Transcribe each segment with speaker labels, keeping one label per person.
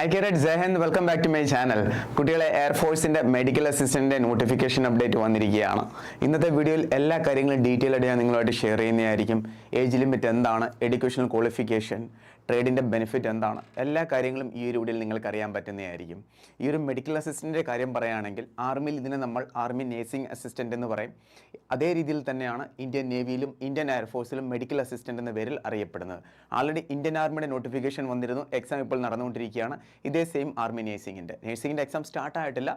Speaker 1: Hi carrot Jai Hind welcome back to my channel കുട്ടികളെ എയർഫോഴ്സിന്റെ medical അസിസ്റ്റന്റിന്റെ notification update വന്നിരിക്കുകയാണ്. ഇന്നത്തെ വീഡിയോയിൽ എല്ലാ കാര്യങ്ങളും ഡീറ്റെയിൽ ആയിട്ട് ഞാൻ നിങ്ങളുമായിട്ട് ഷെയർ ചെയ്യുന്നതായിരിക്കും. ഏജ് ലിമിറ്റ് എന്താണ്? എഡ്യൂക്കേഷണൽ ക്വാളിഫിക്കേഷൻ ട്രേഡിന്റെ ബെനിഫിറ്റ് എന്താണ്? എല്ലാ കാര്യങ്ങളും ഈ ഒരു വീഡിയോയിൽ നിങ്ങൾക്ക് അറിയാൻ പറ്റുന്നതായിരിക്കും. ഈ ഒരു മെഡിക്കൽ അസിസ്റ്റന്റിന്റെ കാര്യം പറയുകയാണെങ്കിൽ ആർമിയിൽ ഇതിനെ നമ്മൾ ആർമി നേഴ്സിംഗ് അസിസ്റ്റന്റ് എന്ന് പറയും. അതേ രീതിയിൽ തന്നെയാണ് ഇന്ത്യൻ നേവിയിലും ഇന്ത്യൻ എയർഫോഴ്സിലും മെഡിക്കൽ അസിസ്റ്റന്റ് എന്ന പേരിൽ അറിയപ്പെടുന്നത്. ആൾറെഡി ഇന്ത്യൻ ആർമിയുടെ നോട്ടിഫിക്കേഷൻ വന്നിരുന്നു എക്സാം ഇപ്പോൾ നടന്നുകൊണ്ടിരിക്കുകയാണ്. ഇതേ സെയിം ആർമി നേഴ്സിംഗിന്റെ നേഴ്സിംഗിന്റെ എക്സാം സ്റ്റാർട്ട് ആയിട്ടില്ല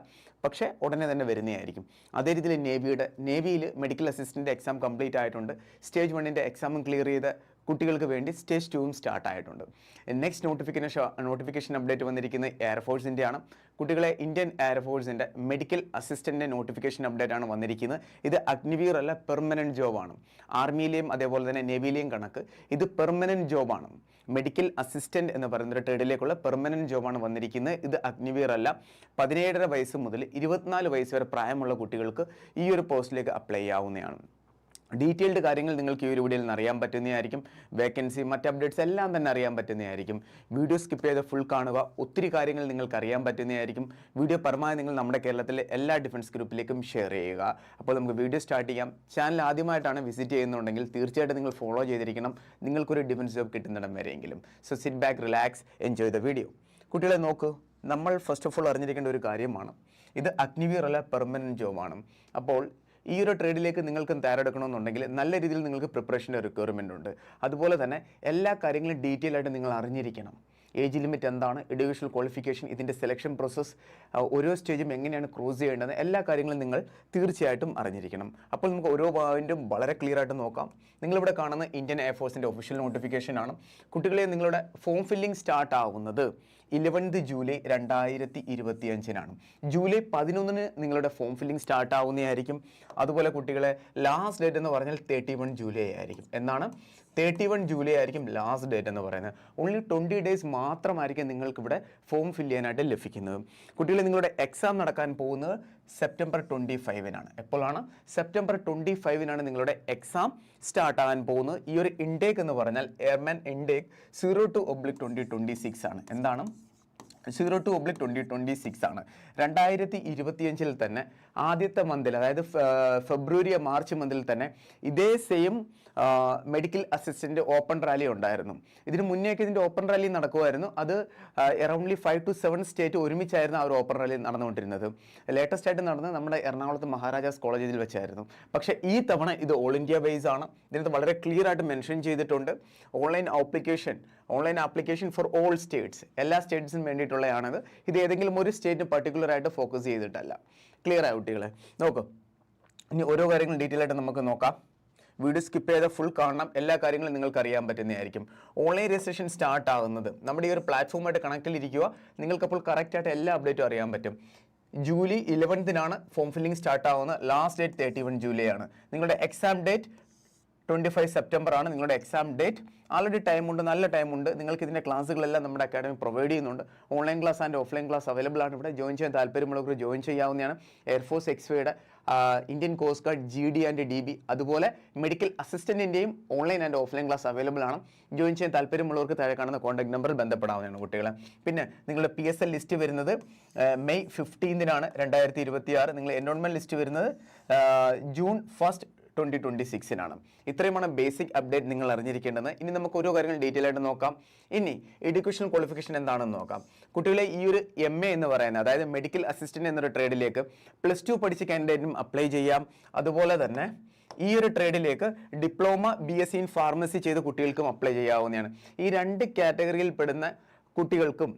Speaker 1: പക്ഷേ ഉടനെ തന്നെ വരുന്നതായിരിക്കും. അതേ രീതിയിൽ നേവിയുടെ നേവിയിൽ മെഡിക്കൽ അസിസ്റ്റന്റ് എക്സാം കംപ്ലീറ്റ് ആയിട്ടുണ്ട്. സ്റ്റേജ് വണ്ണിന്റെ എക്സാമും ക്ലിയർ ചെയ്ത കുട്ടികൾക്ക് വേണ്ടി സ്റ്റേജ് ടൂവും സ്റ്റാർട്ട് ആയിട്ടുണ്ട്. നെക്സ്റ്റ് നോട്ടിഫിക്കേഷൻ നോട്ടിഫിക്കേഷൻ അപ്ഡേറ്റ് വന്നിരിക്കുന്നത് എയർഫോഴ്സിന്റെ ആണ്. കുട്ടികളെ ഇന്ത്യൻ എയർഫോഴ്സിന്റെ മെഡിക്കൽ അസിസ്റ്റന്റ് നോട്ടിഫിക്കേഷൻ അപ്ഡേറ്റ് ആണ് വന്നിരിക്കുന്നത്. ഇത് അഗ്നിവീർ അല്ല പെർമനന്റ് ജോബാണ് ആർമിയിലെയും അതേപോലെ തന്നെ നേവിയിലെയും കണക്ക്. ഇത് പെർമനന്റ് ജോബാണ് മെഡിക്കൽ അസിസ്റ്റന്റ് എന്ന് പറയുന്ന ഒരു ട്രേഡിലേക്കുള്ള പെർമനന്റ് ജോബാണ് വന്നിരിക്കുന്നത്. ഇത് അഗ്നിവീർ അല്ല. പതിനേഴര വയസ്സ് മുതൽ ഇരുപത്തിനാല് വയസ്സ് വരെ പ്രായമുള്ള കുട്ടികൾക്ക് ഈ ഒരു പോസ്റ്റിലേക്ക് അപ്ലൈ ചെയ്യാവുന്നതാണ് ഡീറ്റെയിൽഡ് കാര്യങ്ങൾ നിങ്ങൾക്ക് ഈ ഒരു വീഡിയോയിൽ നിന്ന് അറിയാൻ പറ്റുന്നതായിരിക്കും. വേക്കൻസി മറ്റ് അപ്ഡേറ്റ്സ് എല്ലാം തന്നെ അറിയാൻ പറ്റുന്നതായിരിക്കും. വീഡിയോ സ്കിപ്പ് ചെയ്ത് ഫുൾ കാണുക. ഒത്തിരി കാര്യങ്ങൾ നിങ്ങൾക്ക് അറിയാൻ പറ്റുന്നതായിരിക്കും. വീഡിയോ പരമാവധി നിങ്ങൾ നമ്മുടെ കേരളത്തിലെ എല്ലാ ഡിഫൻസ് ഗ്രൂപ്പിലേക്കും ഷെയർ ചെയ്യുക. അപ്പോൾ നമുക്ക് വീഡിയോ സ്റ്റാർട്ട് ചെയ്യാം. ചാനൽ ആദ്യമായിട്ടാണ് വിസിറ്റ് ചെയ്യുന്നുണ്ടെങ്കിൽ തീർച്ചയായിട്ടും നിങ്ങൾ ഫോളോ ചെയ്തിരിക്കണം. നിങ്ങൾക്കൊരു ഡിഫൻസ് ജോബ് കിട്ടുന്നിടം വരെയെങ്കിലും. So sit back relax enjoy the video കുട്ടികളെ നോക്കൂ. നമ്മൾ ഫസ്റ്റ് ഓഫ് ഓൾ അറിഞ്ഞിരിക്കേണ്ട ഒരു കാര്യമാണ്. ഇത് അഗ്നിവീർ അല്ല പെർമനന്റ് ജോബാണ് അപ്പോൾ ഈ ഒരു ട്രേഡിലേക്ക് നിങ്ങൾക്ക് തയ്യാറെടുക്കണമെന്നുണ്ടെങ്കിൽ നല്ല രീതിയിൽ നിങ്ങൾക്ക് പ്രിപ്പറേഷന്റെ റിക്വയർമെന്റ് ഉണ്ട്. അതുപോലെ തന്നെ എല്ലാ കാര്യങ്ങളും ഡീറ്റെയിൽ ആയിട്ട് നിങ്ങൾ അറിഞ്ഞിരിക്കണം. ഏജ് ലിമിറ്റ് എന്താണ് എഡ്യൂക്കേഷണൽ ക്വാളിഫിക്കേഷൻ ഇതിന്റെ സെലക്ഷൻ പ്രോസസ്സ് ഓരോ സ്റ്റേജും എങ്ങനെയാണ് ക്രോസ് ചെയ്യേണ്ടത് എല്ലാ കാര്യങ്ങളും നിങ്ങൾ തീർച്ചയായിട്ടും അറിഞ്ഞിരിക്കണം. അപ്പോൾ നമുക്ക് ഓരോ പോയിന്റും വളരെ ക്ലിയർ ആയിട്ട് നോക്കാം. നിങ്ങളിവിടെ കാണുന്ന ഇന്ത്യൻ എയർഫോഴ്സിന്റെ ഒഫീഷ്യൽ നോട്ടിഫിക്കേഷൻ ആണ്. കുട്ടികളെ നിങ്ങളുടെ ഫോം ഫില്ലിംഗ് സ്റ്റാർട്ട് ആവുന്നത് ഇലവൻത് ജൂലൈ രണ്ടായിരത്തി ഇരുപത്തി അഞ്ചിനാണ് ജൂലൈ പതിനൊന്നിന് നിങ്ങളുടെ ഫോം ഫില്ലിംഗ് സ്റ്റാർട്ട് ആവുന്നതായിരിക്കും. അതുപോലെ കുട്ടികളെ ലാസ്റ്റ് ഡേറ്റ് എന്ന് പറഞ്ഞാൽ തേർട്ടി വൺ ജൂലൈ ആയിരിക്കും. എന്നാണ് തേർട്ടി വൺ ജൂലൈ ആയിരിക്കും ലാസ്റ്റ് ഡേറ്റ് എന്ന് പറയുന്നത്. ഓൺലി ട്വന്റി ഡേയ്സ് മാത്രമായിരിക്കും നിങ്ങൾക്ക് ഇവിടെ ഫോം ഫില്ല് ചെയ്യാനായിട്ട് ലഭിക്കുന്നത്. കുട്ടികൾ നിങ്ങളുടെ എക്സാം നടക്കാൻ പോകുന്നത് സെപ്റ്റംബർ ട്വന്റി ഫൈവിനാണ് എപ്പോഴാണ്? സെപ്റ്റംബർ ട്വന്റി ഫൈവിനാണ് നിങ്ങളുടെ എക്സാം സ്റ്റാർട്ട് ആകാൻ പോകുന്നത്. ഈ ഒരു ഇൻടേക്ക് എന്ന് പറഞ്ഞാൽ airman intake zero two oblique twenty twenty six ആണ്. എന്താണ്? Zero two oblique twenty twenty six ആണ്. രണ്ടായിരത്തി ഇരുപത്തിയഞ്ചിൽ തന്നെ ആദ്യത്തെ മന്തിൽ അതായത് ഫെബ്രുവരി മാർച്ച് മന്തിൽ തന്നെ ഇതേ same medical assistant open rally ഉണ്ടായിരുന്നു. ഇതിന് മുന്നേക്ക് ഇതിന്റെ ഓപ്പൺ റാലി നടക്കുമായിരുന്നു. അത് aroundly five two seven state ഒരുമിച്ചായിരുന്നു ആ ഒരു ഓപ്പൺ റാലി നടന്നുകൊണ്ടിരുന്നത്. ലേറ്റസ്റ്റ് ആയിട്ട് നടന്നത് നമ്മുടെ എറണാകുളത്ത് മഹാരാജാസ് കോളേജിൽ വെച്ചായിരുന്നു. പക്ഷേ ഈ തവണ ഇത് ഓൾ ഇന്ത്യ ബേസ് ആണ്. ഇതിനകത്ത് വളരെ ക്ലിയർ ആയിട്ട് മെൻഷൻ ചെയ്തിട്ടുണ്ട്. Online application online application for all states എല്ലാ സ്റ്റേറ്റ്സിനും വേണ്ടിയിട്ടുള്ളതാണിത് ഇത് ഏതെങ്കിലും ഒരു സ്റ്റേറ്റിന് പർട്ടിക്കുലർ ആയിട്ട് ഫോക്കസ് ചെയ്തിട്ടല്ല. ക്ലിയർ ആയ കുട്ടികളെ? നോക്കൂ. ഇനി ഓരോ കാര്യങ്ങളും ഡീറ്റെയിൽ ആയിട്ട് നമുക്ക് നോക്കാം. വീഡിയോ സ്കിപ്പ് ചെയ്ത ഫുൾ കാണണം. എല്ലാ കാര്യങ്ങളും നിങ്ങൾക്ക് അറിയാൻ പറ്റുന്നതായിരിക്കും. ഓൺലൈൻ രജിസ്ട്രേഷൻ സ്റ്റാർട്ട് ആകുന്നത് നമ്മുടെ ഈ ഒരു പ്ലാറ്റ്ഫോമായിട്ട് കണക്റ്റിലിരിക്കുക നിങ്ങൾക്കപ്പോൾ കറക്റ്റായിട്ട് എല്ലാ അപ്ഡേറ്റും അറിയാൻ പറ്റും. ജൂലൈ ഇലവൻത്തിനാണ് ഫോം ഫില്ലിംഗ് സ്റ്റാർട്ട് ആവുന്നത്. Last date thirty one July ആണ്. നിങ്ങളുടെ exam date twenty five September ആണ് നിങ്ങളുടെ എക്സാം ഡേറ്റ് ആൾറെഡി ടൈമുണ്ട് നല്ല ടൈമുണ്ട് നിങ്ങൾക്ക് ഇതിന്റെ ക്ലാസ്സുകളെല്ലാം നമ്മുടെ അക്കാഡമി പ്രൊവൈഡ് ചെയ്യുന്നുണ്ട്. Online class and offline class available ആണ് ഇവിടെ. ജോയിൻ ചെയ്യാൻ താല്പര്യമുള്ളവർക്ക് ജോയിൻ ചെയ്യാവുന്നതാണ്. Air force എക്സ്വേയുടെ Indian coast guard G D and D B അതുപോലെ medical അസിസ്റ്റന്റിന്റെയും online and offline class available ആണ്. ജോയിൻ ചെയ്യാൻ താല്പര്യമുള്ളവർക്ക് താഴെ കാണുന്ന കോൺടാക്ട് നമ്പറിൽ ബന്ധപ്പെടാവുന്നതാണ് കുട്ടികളെ. പിന്നെ നിങ്ങളുടെ പി എസ് എൽ ലിസ്റ്റ് വരുന്നത് മെയ് ഫിഫ്റ്റീൻതിനാണ് രണ്ടായിരത്തി ഇരുപത്തി ആറ് നിങ്ങൾ എൻറോൺമെന്റ് ലിസ്റ്റ് വരുന്നത് ജൂൺ ഫസ്റ്റ് ട്വന്റി ട്വന്റി സിക്സിനാണ് ഇത്രയുമാണ് ബേസിക് അപ്ഡേറ്റ് നിങ്ങൾ അറിഞ്ഞിരിക്കേണ്ടത്. ഇനി നമുക്ക് ഓരോ കാര്യങ്ങൾ ഡീറ്റെയിൽ ആയിട്ട് നോക്കാം. ഇനി എഡ്യൂക്കേഷൻ ക്വാളിഫിക്കേഷൻ എന്താണെന്ന് നോക്കാം. കുട്ടികളെ ഈ ഒരു എം എ എന്ന് പറയുന്നത് അതായത് മെഡിക്കൽ അസിസ്റ്റന്റ് എന്നൊരു ട്രേഡിലേക്ക് പ്ലസ് ടു പഠിച്ച കാൻഡിഡേറ്റിനും അപ്ലൈ ചെയ്യാം. അതുപോലെ തന്നെ ഈ ഒരു ട്രേഡിലേക്ക് diploma B S C in pharmacy ചെയ്ത കുട്ടികൾക്കും അപ്ലൈ ചെയ്യാവുന്നതാണ്. ഈ രണ്ട് കാറ്റഗറിയിൽ പെടുന്ന കുട്ടികൾക്കും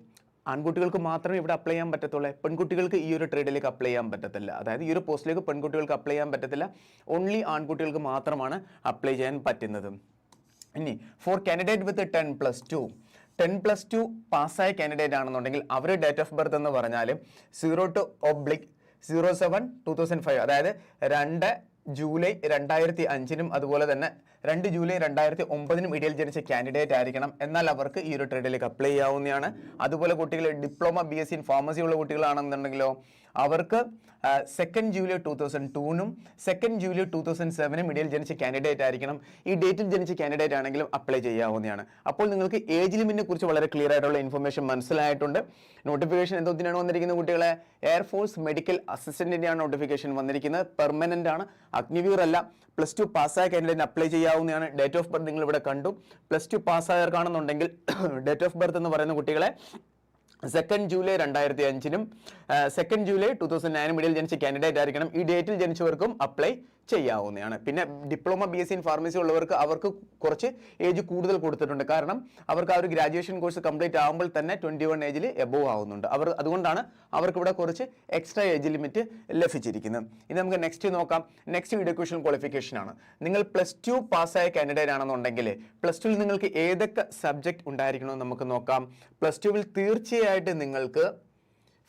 Speaker 1: ആൺകുട്ടികൾക്ക് മാത്രമേ ഇവിടെ അപ്ലൈ ചെയ്യാൻ പറ്റത്തുള്ളൂ. പെൺകുട്ടികൾക്ക് ഈ ഒരു ട്രേഡിലേക്ക് അപ്ലൈ ചെയ്യാൻ പറ്റത്തില്ല. അതായത് ഈ ഒരു പോസ്റ്റിലേക്ക് പെൺകുട്ടികൾക്ക് അപ്ലൈ ചെയ്യാൻ പറ്റത്തില്ല. ഓൺലി ആൺകുട്ടികൾക്ക് മാത്രമാണ് അപ്ലൈ ചെയ്യാൻ പറ്റുന്നത്. ഇനി for candidate with ten plus two ten plus two പാസ്സായ കാൻഡിഡേറ്റ് ആണെന്നുണ്ടെങ്കിൽ അവരുടെ ഡേറ്റ് ഓഫ് ബർത്ത് എന്ന് പറഞ്ഞാൽ zero two oblique zero seven two thousand five അതായത് രണ്ട് ജൂലൈ രണ്ടായിരത്തി അഞ്ചിനും അതുപോലെ തന്നെ രണ്ട് ജൂലൈ രണ്ടായിരത്തി ഒമ്പതിനും ഇടയിൽ ജനിച്ച കാൻഡിഡേറ്റ് ആയിരിക്കണം. എന്നാൽ അവർക്ക് ഈ ഒരു ട്രേഡിലേക്ക് അപ്ലൈ ചെയ്യാവുന്നതാണ്. അതുപോലെ കുട്ടികൾ diploma B S C in pharmacy ഉള്ള കുട്ടികളാണെന്നുണ്ടെങ്കിലോ അവർക്ക് സെക്കൻഡ് ജൂലൈ ടൂ തൗസൻഡ് ടൂനും സെക്കൻഡ് ജൂലൈ ടൂ തൗസൻഡ് സെവനും ഇടയിൽ ജനിച്ച കാൻഡിഡേറ്റ് ആയിരിക്കണം. ഈ ഡേറ്റിൽ ജനിച്ച കാൻഡിഡേറ്റ് ആണെങ്കിലും അപ്ലൈ ചെയ്യാവുന്നതാണ്. അപ്പോൾ നിങ്ങൾക്ക് ഏജ് ലിമിറ്റിനെ കുറിച്ച് വളരെ ക്ലിയർ ആയിട്ടുള്ള ഇൻഫർമേഷൻ മനസ്സിലായിട്ടുണ്ട്. നോട്ടിഫിക്കേഷൻ എന്തൊത്തിനാണ് വന്നിരിക്കുന്നത് കുട്ടികളെ? എയർഫോഴ്സ് മെഡിക്കൽ അസിസ്റ്റന്റിന്റെയാണ് നോട്ടിഫിക്കേഷൻ വന്നിരിക്കുന്നത്. പെർമനന്റ് ആണ്. അഗ്നിവീർ അല്ല. പ്ലസ് ടു പാസ്സായ കാൻഡിഡേറ്റിന് അപ്ലൈ ചെയ്യാവുന്നതാണ് ഡേറ്റ് ഓഫ് ബർത്ത് നിങ്ങൾ ഇവിടെ കണ്ടു പ്ലസ് ടു പാസ്സായവർക്കാണെന്നുണ്ടെങ്കിൽ ഡേറ്റ് ഓഫ് ബർത്ത് എന്ന് പറയുന്ന കുട്ടികളെ സെക്കൻഡ് ജൂലൈ രണ്ടായിരത്തി അഞ്ചിനും സെക്കൻഡ് ജൂലൈ ടു തൗസൻഡ് നയനും ഇടയിൽ ജനിച്ച കാൻഡിഡേറ്റ് ആയിരിക്കണം. ഈ ഡേറ്റിൽ ജനിച്ചവർക്കും അപ്ലൈ ചെയ്യാവുന്നതാണ്. പിന്നെ diploma B S C in pharmacy ഉള്ളവർക്ക് അവർക്ക് കുറച്ച് ഏജ് കൂടുതൽ കൊടുത്തിട്ടുണ്ട്. കാരണം അവർക്ക് ആ ഒരു ഗ്രാജുവേഷൻ കോഴ്സ് കംപ്ലീറ്റ് ആകുമ്പോൾ തന്നെ ട്വന്റി വൺ ഏജിൽ എബോവ് ആവുന്നുണ്ട്. അവർ അതുകൊണ്ടാണ് അവർക്ക് ഇവിടെ കുറച്ച് എക്സ്ട്രാ ഏജ് ലിമിറ്റ് ലഭിച്ചിരിക്കുന്നത്. ഇനി നമുക്ക് നെക്സ്റ്റ് നോക്കാം. നെക്സ്റ്റ് എഡ്യൂക്കേഷൻ ക്വാളിഫിക്കേഷൻ ആണ്. നിങ്ങൾ പ്ലസ് ടു പാസ്സായ കാൻഡിഡേറ്റ് ആണെന്നുണ്ടെങ്കിൽ പ്ലസ് ടുവിൽ നിങ്ങൾക്ക് ഏതൊക്കെ സബ്ജക്റ്റ് ഉണ്ടായിരിക്കണമെന്ന് നമുക്ക് നോക്കാം. പ്ലസ് ടുവിൽ തീർച്ചയായിട്ടും നിങ്ങൾക്ക്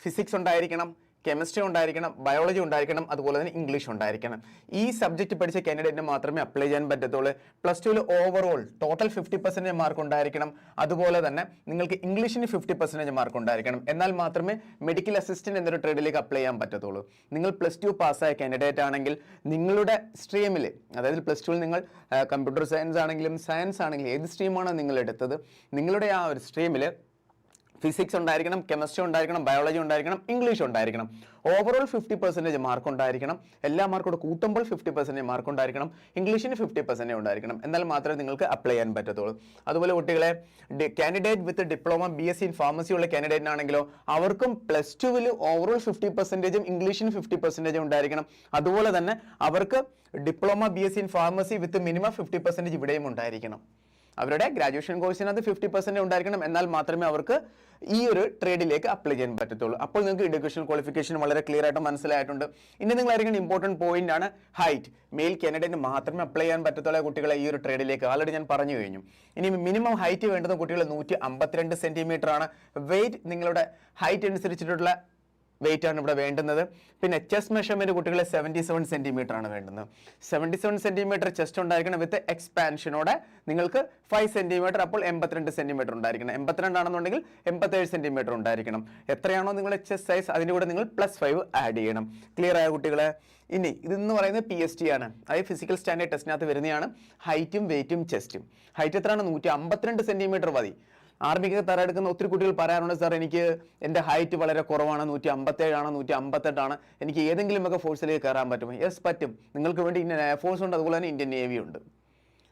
Speaker 1: ഫിസിക്സ് ഉണ്ടായിരിക്കണം. കെമിസ്ട്രി ഉണ്ടായിരിക്കണം ബയോളജി ഉണ്ടായിരിക്കണം അതുപോലെ തന്നെ ഇംഗ്ലീഷ് ഉണ്ടായിരിക്കണം. ഈ സബ്ജക്റ്റ് പഠിച്ച കാൻഡിഡേറ്റിന് മാത്രമേ അപ്ലൈ ചെയ്യാൻ പറ്റത്തുള്ളൂ. പ്ലസ് ടുവിൽ overall total fifty percentage mark ഉണ്ടായിരിക്കണം. അതുപോലെ തന്നെ നിങ്ങൾക്ക് ഇംഗ്ലീഷിന് ഫിഫ്റ്റി പെർസെന്റേജ് മാർക്ക് ഉണ്ടായിരിക്കണം. എന്നാൽ മാത്രമേ മെഡിക്കൽ അസിസ്റ്റന്റ് എന്നൊരു ട്രേഡിലേക്ക് അപ്ലൈ ചെയ്യാൻ പറ്റത്തുള്ളൂ. നിങ്ങൾ പ്ലസ് ടു പാസ്സായ കാൻഡിഡേറ്റ് ആണെങ്കിൽ നിങ്ങളുടെ സ്ട്രീമിൽ അതായത് പ്ലസ് ടുവിൽ നിങ്ങൾ കമ്പ്യൂട്ടർ സയൻസ് ആണെങ്കിലും സയൻസ് ആണെങ്കിലും ഏത് സ്ട്രീമാണോ നിങ്ങൾ എടുത്തത് നിങ്ങളുടെ ആ ഒരു സ്ട്രീമിൽ ഫിസിക്സ് ഉണ്ടായിരിക്കണം കെമിസ്ട്രി ഉണ്ടായിരിക്കണം ബയോളജി ഉണ്ടായിരിക്കണം ഇംഗ്ലീഷ് ഉണ്ടായിരിക്കണം. ഓവറോൾ ഫിഫ്റ്റി പെർസെന്റേജ് മാർക്ക് ഉണ്ടായിരിക്കണം. എല്ലാ മാർക്കോട് കൂട്ടുമ്പോൾ ഫിഫ്റ്റി പെർസെന്റേജ് മാർക്ക് ഉണ്ടായിരിക്കണം. ഇംഗ്ലീഷിന് ഫിഫ്റ്റി പെർസെന്റേജ് ഉണ്ടായിരിക്കണം. എന്നാൽ മാത്രമേ നിങ്ങൾക്ക് അപ്ലൈ ചെയ്യാൻ പറ്റത്തുള്ളൂ. അതുപോലെ കുട്ടികളെ candidate with diploma B S C in pharmacy ഉള്ള കാൻഡിഡേറ്റ് ആണെങ്കിലോ അവർക്കും പ്ലസ് ടുവിൽ ഓവറോൾ ഫിഫ്റ്റി പെർസെന്റേജും ഇംഗ്ലീഷിന് ഫിഫ്റ്റി പെർസെന്റേജും ഉണ്ടായിരിക്കണം. അതുപോലെ തന്നെ അവർക്ക് diploma B S C in pharmacy with minimum fifty percentage ഇവിടെയും ഉണ്ടായിരിക്കണം. അവരുടെ ഗ്രാജുവേഷൻ കോഴ്സിനകത്ത് ഫിഫ്റ്റി പെർസെന്റ് ഉണ്ടായിരിക്കണം. എന്നാൽ മാത്രമേ അവർക്ക് ഈ ഒരു ട്രേഡിലേക്ക് അപ്ലൈ ചെയ്യാൻ പറ്റത്തുള്ളൂ. അപ്പോൾ നിങ്ങൾക്ക് എഡ്യൂക്കേഷൻ ക്വാളിഫിക്കേഷൻ വളരെ ക്ലിയർ ആയിട്ട് മനസ്സിലായിട്ടുണ്ട്. ഇനി നിങ്ങൾ അറിയേണ്ട ഇമ്പോർട്ടന്റ് പോയിന്റ് ആണ് ഹൈറ്റ് മെയിൽ കാൻഡിഡേറ്റ് മാത്രമേ അപ്ലൈ ചെയ്യാൻ പറ്റത്തുള്ള കുട്ടികളെ ഈ ഒരു ട്രേഡിലേക്ക് ആൾറെഡി ഞാൻ പറഞ്ഞു കഴിഞ്ഞു. ഇനി മിനിമം ഹൈറ്റ് വേണ്ടത് കുട്ടികൾ നൂറ്റി അമ്പത്തിരണ്ട് സെന്റിമീറ്റർ ആണ്. വെയിറ്റ് നിങ്ങളുടെ ഹൈറ്റ് അനുസരിച്ചിട്ടുള്ള വെയിറ്റ് ആണ് ഇവിടെ വേണ്ടുന്നത്. പിന്നെ ചെസ്റ്റ് മെഷർമെന്റ് കുട്ടികളെ സെവന്റി സെവൻ സെന്റിമീറ്റർ ആണ് വേണ്ടുന്നത്. സെവന്റി സെവൻ സെന്റിമീറ്റർ ചെസ്റ്റ് ഉണ്ടായിരിക്കണം വിത്ത് എക്സ്പാൻഷനോടെ നിങ്ങൾക്ക് ഫൈവ് സെന്റിമീറ്റർ അപ്പോൾ എൺപത്തിരണ്ട് സെന്റിമീറ്റർ ഉണ്ടായിരിക്കണം. എൺപത്തിരണ്ടാണെന്നുണ്ടെങ്കിൽ എൺപത്തേഴ് സെന്റിമീറ്റർ ഉണ്ടായിരിക്കണം. എത്രയാണോ നിങ്ങളുടെ ചെസ്റ്റ് സൈസ് അതിന്റെ കൂടെ നിങ്ങൾ പ്ലസ് ഫൈവ് ആഡ് ചെയ്യണം. ക്ലിയർ ആയ കുട്ടികളെ? ഇനി ഇതെന്ന് പറയുന്നത് പി എസ് ടി ആണ്. അതായത് ഫിസിക്കൽ സ്റ്റാൻഡേർഡ് ടെസ്റ്റിനകത്ത് വരുന്നതാണ്. ഹൈറ്റും വെയിറ്റും ചെസ്റ്റും ഹൈറ്റ് എത്രയാണ്? നൂറ്റി അമ്പത്തിരണ്ട് സെന്റിമീറ്റർ മതി. ആർമിക്ക് തയ്യാറെടുക്കുന്ന ഒത്തിരി കുട്ടികൾ പറയാറുണ്ട് സാർ എനിക്ക് എന്റെ ഹൈറ്റ് വളരെ കുറവാണ് നൂറ്റി അമ്പത്തേഴാണ് നൂറ്റി അമ്പത്തെട്ടാണ് എനിക്ക് ഏതെങ്കിലുമൊക്കെ ഫോഴ്സിലേക്ക് കയറാൻ പറ്റുമോ? യെസ് പറ്റും. നിങ്ങൾക്ക് വേണ്ടി ഇന്ത്യൻ എയർഫോഴ്സ് ഉണ്ട് അതുപോലെ തന്നെ ഇന്ത്യൻ നേവി ഉണ്ട്.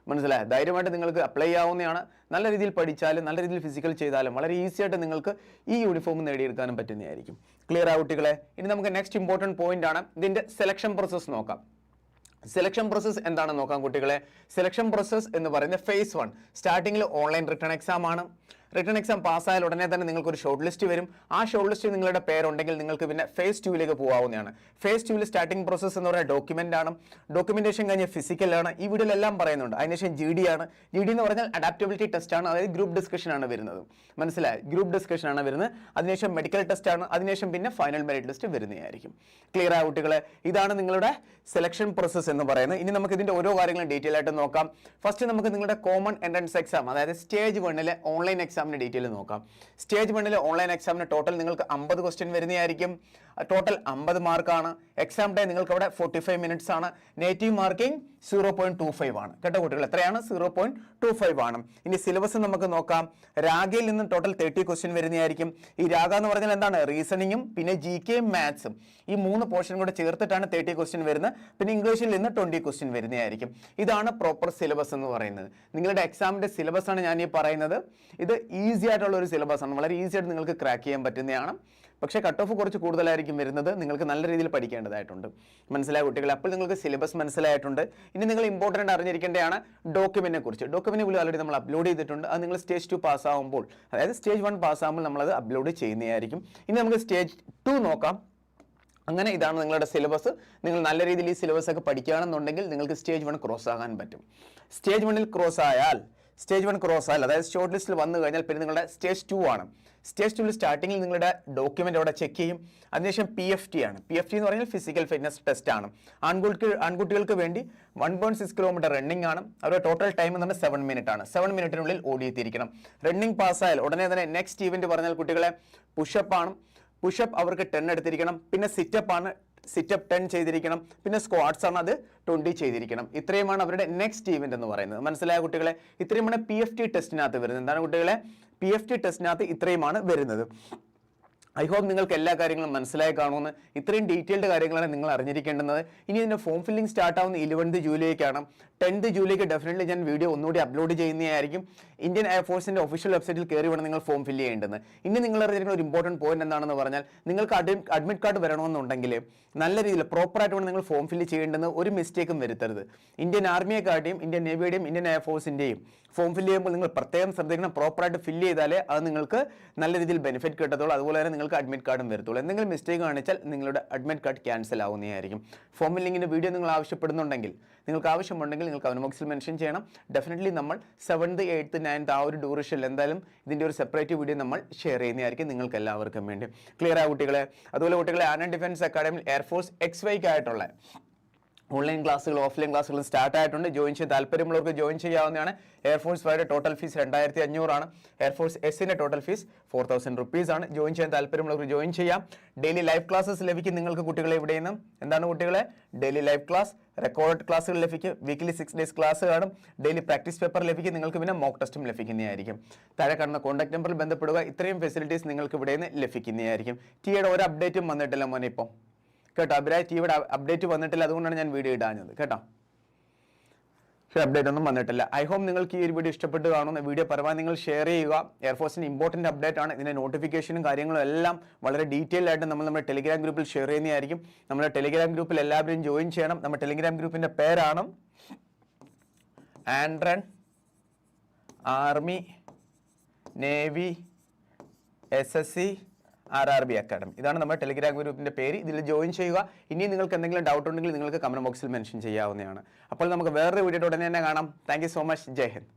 Speaker 1: മനസ്സിലായോ? ധൈര്യമായിട്ട് നിങ്ങൾക്ക് അപ്ലൈ ചെയ്യാവുന്നതാണ്. നല്ല രീതിയിൽ പഠിച്ചാലും നല്ല രീതിയിൽ ഫിസിക്കൽ ചെയ്താലും വളരെ ഈസി ആയിട്ട് നിങ്ങൾക്ക് ഈ യൂണിഫോം നേടിയെടുക്കാനും പറ്റുന്നതായിരിക്കും. ക്ലിയർ ആ കുട്ടികളെ? ഇനി നമുക്ക് നെക്സ്റ്റ് ഇമ്പോർട്ടന്റ് പോയിന്റ് ആണ്. ഇതിന്റെ സെലക്ഷൻ പ്രോസസ്സ് നോക്കാം. സെലക്ഷൻ പ്രോസസ്സ് എന്താണെന്ന് നോക്കാം കുട്ടികളെ? സെലക്ഷൻ പ്രോസസ്സ് എന്ന് പറയുന്നത് ഫേസ് വൺ സ്റ്റാർട്ടിങ്ങിൽ ഓൺലൈൻ റിട്ടേൺ എക്സാം ആണ്. റിട്ടേൺ എക്സാം പാസ്സായാൽ ഉടനെ തന്നെ നിങ്ങൾക്ക് ഒരു ഷോർട്ട് ലിസ്റ്റ് വരും. ആ ഷോർട്ട് ലിസ്റ്റിൽ നിങ്ങളുടെ പേരുണ്ടെങ്കിൽ നിങ്ങൾക്ക് പിന്നെ ഫേസ് ടൂവിലേക്ക് പോകാവുന്നതാണ് ഫേസ് ടൂവിൽ സ്റ്റാർട്ടിംഗ് പ്രോസസ്സ് എന്ന് പറയുന്ന ഡോക്യുമെന്റ് ആണ്. ഡോക്യുമെന്റേഷൻ കഴിഞ്ഞ് ഫിസിക്കലാണ് ഈ വീഡിയോയിലെല്ലാം പറയുന്നുണ്ട്. അതിനുശേഷം ജി ഡി ആണ്. ജി ഡി എന്ന് പറഞ്ഞാൽ അഡാപ്റ്റബിലിറ്റി ടെസ്റ്റ് ആണ്. അതായത് ഗ്രൂപ്പ് ഡിസ്കഷൻ ആണ് വരുന്നത്. മനസ്സിലായി? ഗ്രൂപ്പ് ഡിസ്കഷൻ ആണ് വരുന്നത്. അതിനുശേഷം മെഡിക്കൽ ടെസ്റ്റ് ആണ്. അതിനുശേഷം പിന്നെ ഫൈനൽ മെറിറ്റ് ലിസ്റ്റ് വരുന്നതായിരിക്കും. ക്ലിയർ ആയ കുട്ടികളെ? ഇതാണ് നിങ്ങളുടെ സെലക്ഷൻ പ്രോസസ്സ് എന്ന് പറയുന്നത്. ഇനി നമുക്ക് ഇതിന്റെ ഓരോ കാര്യങ്ങളും ഡീറ്റെയിൽ ആയിട്ട് നോക്കാം. ഫസ്റ്റ് നമുക്ക് നിങ്ങളുടെ കോമൺ എൻട്രൻസ് എക്സാം അതായത് സ്റ്റേജ് വണ്ണിലെ ഓൺലൈൻ എക്സാമിന്റെ ഡീറ്റെയിൽ നോക്കാം. സ്റ്റേജ് വണ്ണിലെ ഓൺലൈൻ എക്സാമിന് ടോട്ടൽ നിങ്ങൾക്ക് അമ്പത് ക്വസ്റ്റ്യൻ വരുന്നതായിരിക്കും. ടോട്ടൽ അമ്പത് മാർക്കാണ് എക്സാം ഡേ നിങ്ങൾക്ക് അവിടെ ഫോർട്ടി ഫൈവ് മിനിറ്റ്സ് ആണ്. Native marking zero point two five ആണ്. കേട്ടോ കുട്ടികൾ എത്രയാണ്? സീറോ പോയിന്റ് ടു ഫൈവ് ആണ്. ഇനി സിലബസ് നമുക്ക് നോക്കാം. രാഗയിൽ നിന്ന് ടോട്ടൽ തേർട്ടി ക്വസ്റ്റ്യൻ വരുന്നതായിരിക്കും. ഈ രാഗ എന്ന് പറഞ്ഞാൽ എന്താണ്? റീസണിങ്ങും പിന്നെ ജി കെയും മാത്സും ഈ മൂന്ന് പോർഷൻ കൂടെ ചേർത്തിട്ടാണ് തേർട്ടി ക്വസ്റ്റ്യൻ വരുന്നത്. പിന്നെ ഇംഗ്ലീഷിൽ നിന്ന് ട്വന്റി ക്വസ്റ്റ്യൻ വരുന്നതായിരിക്കും. ഇതാണ് പ്രോപ്പർ സിലബസ് എന്ന് പറയുന്നത്. നിങ്ങളുടെ എക്സാമിന്റെ സിലബസ് ആണ് ഞാൻ ഈ പറയുന്നത്. ഇത് ഈസി ആയിട്ടുള്ള ഒരു സിലബസ് ആണ്. വളരെ ഈസി ആയിട്ട് നിങ്ങൾക്ക് ക്രാക്ക് ചെയ്യാൻ പറ്റുന്നതാണ്. പക്ഷേ കട്ട് ഓഫ് കുറച്ച് കൂടുതലായിരിക്കും വരുന്നത്. നിങ്ങൾക്ക് നല്ല രീതിയിൽ പഠിക്കേണ്ടതായിട്ടുണ്ട്. മനസ്സിലായ കുട്ടികൾ അപ്പോൾ നിങ്ങൾക്ക് സിലബസ് മനസ്സിലായിട്ടുണ്ട്. ഇനി നിങ്ങൾ ഇമ്പോർട്ടന്റ് അറിഞ്ഞിരിക്കേണ്ടതാണ് ഡോക്യുമെന്റിനെ കുറിച്ച് ഡോക്യുമെന്റ് പോലും ഓൾറെഡി നമ്മൾ അപ്ലോഡ് ചെയ്തിട്ടുണ്ട്. അത് നിങ്ങൾ സ്റ്റേജ് ടു പാസ് ആകുമ്പോൾ അതായത് സ്റ്റേജ് വൺ പാസ് ആകുമ്പോൾ നമ്മളത് അപ്ലോഡ് ചെയ്യുന്നതായിരിക്കും. ഇനി നമുക്ക് സ്റ്റേജ് ടു നോക്കാം. അങ്ങനെ ഇതാണ് നിങ്ങളുടെ സിലബസ് നിങ്ങൾ നല്ല രീതിയിൽ ഈ സിലബസ് ഒക്കെ പഠിക്കുകയാണെന്നുണ്ടെങ്കിൽ നിങ്ങൾക്ക് സ്റ്റേജ് വൺ ക്രോസ് ആകാൻ പറ്റും. സ്റ്റേജ് വണ്ണിൽ ക്രോസ് ആയാൽ സ്റ്റേജ് വൺ ക്രോസ് ആയാൽ അതായത് ഷോർട്ട് ലിസ്റ്റിൽ വന്നു കഴിഞ്ഞാൽ പിന്നെ നിങ്ങളുടെ സ്റ്റേജ് ടു ആണ്. സ്റ്റേജ് ടുവിൽ സ്റ്റാർട്ടിങ്ങിൽ നിങ്ങളുടെ ഡോക്യുമെന്റ് അവിടെ ചെക്ക് ചെയ്യും. അതിനുശേഷം പി എഫ് ടി ആണ്. പി എഫ് ടി എന്ന് പറഞ്ഞാൽ ഫിസിക്കൽ ഫിറ്റ്നസ് ടെസ്റ്റ് ആണ്. ആൺകുട്ടി ആൺകുട്ടികൾക്ക് വേണ്ടി one point six kilometre running ആണ്. അവരുടെ ടോട്ടൽ ടൈം എന്ന് പറഞ്ഞാൽ സെവൻ മിനിറ്റ് ആണ്. സെവൻ മിനിറ്റിനുള്ളിൽ ഓടിയെത്തിയിരിക്കണം. റണ്ണിംഗ് പാസ്സായാൽ ഉടനെ തന്നെ നെക്സ്റ്റ് ഇവന്റ് പറഞ്ഞാൽ കുട്ടികളെ പുഷപ്പ് ആണ്. പുഷപ്പ് അവർക്ക് ടെൻ എടുത്തിരിക്കണം. പിന്നെ സിറ്റപ്പ് ആണ്. സിറ്റപ്പ് ടെൻ ചെയ്തിരിക്കണം. പിന്നെ സ്ക്വാഡ്സ് ആണ് അത് ട്വന്റി ചെയ്തിരിക്കണം. ഇത്രയുമാണ് അവരുടെ നെക്സ്റ്റ് ഈവെന്റ് എന്ന് പറയുന്നത്. മനസ്സിലായ കുട്ടികളെ? ഇത്രയുമാണ് പി എഫ് ടി ടെസ്റ്റിനകത്ത് വരുന്നത്. എന്താണ് കുട്ടികളെ? പി എഫ് ടി ടെസ്റ്റിനകത്ത് ഇത്രയുമാണ് വരുന്നത്. ഐ ഹോപ്പ് നിങ്ങൾക്ക് എല്ലാ കാര്യങ്ങളും മനസ്സിലായി കാണുമെന്ന് ഇത്രയും ഡീറ്റെയിൽഡ് കാര്യങ്ങളാണ് നിങ്ങൾ അറിഞ്ഞിരിക്കേണ്ടത് ഇനി ഇതിന്റെ ഫോം ഫില്ലിംഗ് സ്റ്റാർട്ട് ആവുന്ന ഇലവൻത്ത് ജൂലൈക്കാണ്. ടെൻത്ത് ജൂലൈക്ക് ഡെഫിനറ്റ്ലി ഞാൻ വീഡിയോ ഒന്നുകൂടി അപ്ലോഡ് ചെയ്യുന്നതായിരിക്കും. ഇന്ത്യൻ എയർഫോഴ്സിന്റെ ഒഫീഷ്യൽ വെബ്സൈറ്റിൽ കയറി വേണം നിങ്ങൾ ഫോം ഫില്ല് ചെയ്യേണ്ടത്. ഇനി നിങ്ങൾ അറിഞ്ഞിരിക്കുന്ന ഒരു ഇമ്പോർട്ടന്റ് പോയിന്റ് എന്താണെന്ന് പറഞ്ഞാൽ നിങ്ങൾക്ക് അഡ്മിറ്റ് കാർഡ് വരണമെന്നുണ്ടെങ്കിൽ നല്ല രീതിയിൽ പ്രോപ്പറായിട്ട് വേണം നിങ്ങൾ ഫോം ഫില്ല് ചെയ്യേണ്ടത്. ഒരു മിസ്റ്റേക്കും വരുത്തരുത്. ഇന്ത്യൻ ആർമിയെക്കാട്ടിയും ഇന്ത്യൻ നേവിയുടെയും ഇന്ത്യൻ എയർഫോഴ്സിന്റെയും ഫോം ഫില്ല് ചെയ്യുമ്പോൾ നിങ്ങൾ പ്രത്യേകം ശ്രദ്ധിക്കണം പ്രോപ്പറായിട്ട് ഫില്ല് ചെയ്താലേ അത് നിങ്ങൾക്ക് നല്ല രീതിയിൽ ബെനിഫിറ്റ് കിട്ടത്തുള്ളൂ. അതുപോലെ തന്നെ നിങ്ങൾക്ക് അഡ്മിറ്റ് കാർഡും വരത്തുള്ളൂ. എന്തെങ്കിലും മിസ്റ്റേക്ക് കാണിച്ചാൽ നിങ്ങളുടെ അഡ്മിറ്റ് കാർഡ് ക്യാൻസൽ ആവുന്നതായിരിക്കും. ഫോം ഫില്ലിങ്ങിന്റെ വീഡിയോ നിങ്ങൾ ആവശ്യപ്പെടുന്നുണ്ടെങ്കിൽ നിങ്ങൾക്ക് ആവശ്യമുണ്ടെങ്കിൽ നിങ്ങൾക്ക് കമന്റ് ബോക്സിൽ മെൻഷൻ ചെയ്യണം. ഡെഫിനറ്റ്ലി നമ്മൾ സെവൻത്ത് എയ്ത്ത് നയൻത്ത് ആ ഒരു ഡ്യൂറേഷനിൽ എന്തായാലും ഇതിന്റെ ഒരു സെപ്പറേറ്റ് വീഡിയോ നമ്മൾ ഷെയർ ചെയ്യുന്നതായിരിക്കും നിങ്ങൾക്ക് എല്ലാവർക്കും വേണ്ടി. ക്ലിയർ ആ കുട്ടികളെ? അതുപോലെ കുട്ടികളെ ആന defence academy Air Force X വൈക്കായിട്ടുള്ള online ക്ലാസ്സുകൾ ഓഫ്ലൈൻ ക്ലാസ്സുകൾ സ്റ്റാർട്ട് ആയിട്ടുണ്ട്. ജോയിൻ ചെയ്യാൻ താല്പര്യമുള്ളവർക്ക് ജോയിൻ ചെയ്യാവുന്നതാണ്. എയർഫോഴ്സ് വൈയുടെ ടോട്ടൽ ഫീസ് രണ്ടായിരത്തി അഞ്ഞൂറാണ് എയർഫോഴ്സ് എസിന്റെ total fees four thousand rupees ആണ്. ജോയിൻ ചെയ്യാൻ താല്പര്യമുള്ളവർക്ക് ജോയിൻ ചെയ്യാം. ഡെയിലി ലൈവ് ക്ലാസ്സസ് ലഭിക്കും നിങ്ങൾക്ക് കുട്ടികളെ ഇവിടെ നിന്നും എന്താണ് കുട്ടികളെ? ഡെയിലി ലൈവ് ക്ലാസ് റെക്കോർഡ് ക്ലാസ്സുകൾ ലഭിക്കും. വീക്കിലി സിക്സ് ഡേയ്സ് ക്ലാസ് കാണും. ഡെയിലി പ്രാക്ടീസ് പേപ്പർ ലഭിക്കും. നിങ്ങൾക്ക് പിന്നെ മോക്ക് ടെസ്റ്റും ലഭിക്കുന്നതായിരിക്കും. താഴെ കാണുന്ന കോൺടാക്ട് നമ്പറിൽ ബന്ധപ്പെടുക. ഇത്രയും ഫെസിലിറ്റീസ് നിങ്ങൾക്ക് ഇവിടെ നിന്ന് ലഭിക്കുന്നതായിരിക്കും ടിയുടെ ഒരു അപ്ഡേറ്റും വന്നിട്ടില്ല മോനെ ഇപ്പം. കേട്ടോ അഭിരാജ് ടിവിയുടെ അപ്ഡേറ്റ് വന്നിട്ടില്ല അതുകൊണ്ടാണ് ഞാൻ വീഡിയോ ഇടാഞ്ഞത് കേട്ടോ. അപ്ഡേറ്റ് ഒന്നും വന്നിട്ടില്ല. ഐ ഹോം നിങ്ങൾക്ക് ഈ ഒരു വീഡിയോ ഇഷ്ടപ്പെട്ട് കാണുന്ന വീഡിയോ പരമാവധി നിങ്ങൾ ഷെയർ ചെയ്യുക. എയർഫോഴ്സിന്റെ ഇമ്പോർട്ടന്റ് അപ്ഡേറ്റ് ആണ്. ഇതിന്റെ നോട്ടിഫിക്കേഷനും കാര്യങ്ങളും എല്ലാം വളരെ ഡീറ്റെയിൽ ആയിട്ട് നമ്മൾ നമ്മുടെ ടെലിഗ്രാം ഗ്രൂപ്പിൽ ഷെയർ ചെയ്യുന്നതായിരിക്കും. നമ്മുടെ ടെലിഗ്രാം ഗ്രൂപ്പിൽ എല്ലാവരും ജോയിൻ ചെയ്യണം. നമ്മുടെ ടെലിഗ്രാം ഗ്രൂപ്പിന്റെ പേരാണ് ആൻഡ്രൺ army navy S S C R R B academy ഇതാണ് നമ്മുടെ ടെലിഗ്രാം ഗ്രൂപ്പിന്റെ പേര്. ഇതിൽ ജോയിൻ ചെയ്യുക. ഇനി നിങ്ങൾക്ക് എന്തെങ്കിലും ഡൗട്ട് ഉണ്ടെങ്കിൽ നിങ്ങൾക്ക് കമന്റ് ബോക്സിൽ മെൻഷൻ ചെയ്യാവുന്നതാണ്. അപ്പോൾ നമുക്ക് വേറൊരു വീഡിയോ ഉടനെ തന്നെ കാണാം. Thank so much Jai Hind.